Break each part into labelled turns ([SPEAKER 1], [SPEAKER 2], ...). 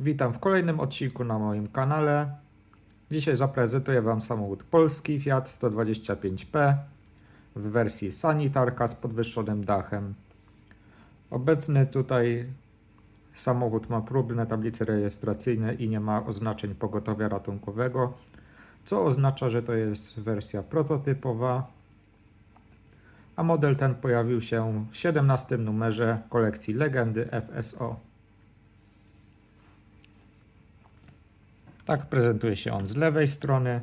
[SPEAKER 1] Witam w kolejnym odcinku na moim kanale. Dzisiaj zaprezentuję Wam samochód polski Fiat 125P w wersji sanitarka z podwyższonym dachem. Obecny tutaj samochód ma próbne tablice rejestracyjne i nie ma oznaczeń pogotowia ratunkowego, co oznacza, że to jest wersja prototypowa, a model ten pojawił się w 17 numerze kolekcji Legendy FSO. Tak prezentuje się on z lewej strony,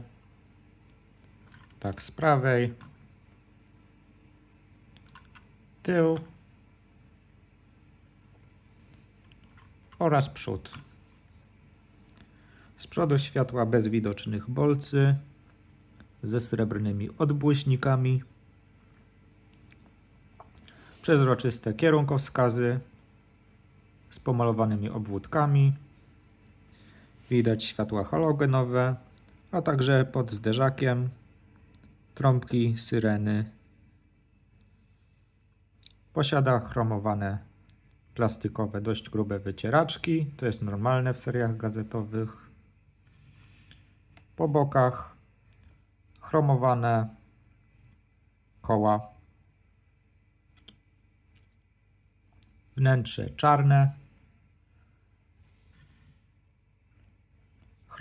[SPEAKER 1] tak z prawej, tył oraz przód. Z przodu światła bez widocznych bolcy ze srebrnymi odbłyśnikami, przezroczyste kierunkowskazy z pomalowanymi obwódkami. Widać światła halogenowe, a także pod zderzakiem trąbki, syreny. Posiada chromowane plastikowe, dość grube wycieraczki. To jest normalne w seriach gazetowych. Po bokach chromowane koła. Wnętrze czarne.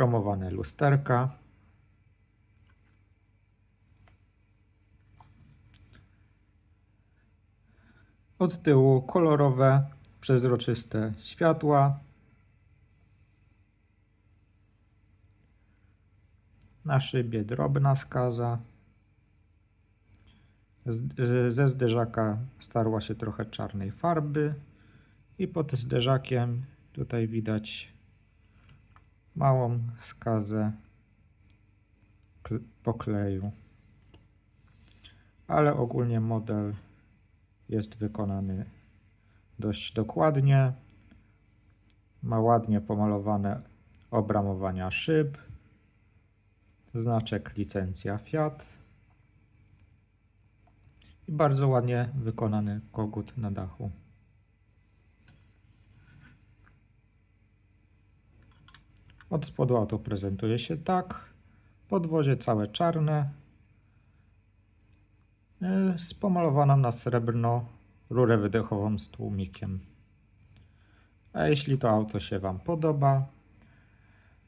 [SPEAKER 1] Chromowane lusterka. Od tyłu kolorowe, przezroczyste światła. Na szybie drobna skaza. Ze zderzaka starła się trochę czarnej farby i pod zderzakiem tutaj widać małą skazę kl- pokleju. Ale ogólnie model jest wykonany dość dokładnie. Ma ładnie pomalowane obramowania szyb, znaczek licencja Fiat i bardzo ładnie wykonany kogut na dachu. Od spodu auto prezentuje się tak. Podwozie całe czarne. Yy, Z pomalowaną na srebrno rurę wydechową z tłumikiem. A jeśli to auto się Wam podoba,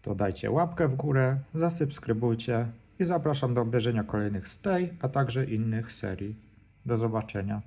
[SPEAKER 1] to dajcie łapkę w górę, zasubskrybujcie i zapraszam do obejrzenia kolejnych z tej, a także innych serii. Do zobaczenia.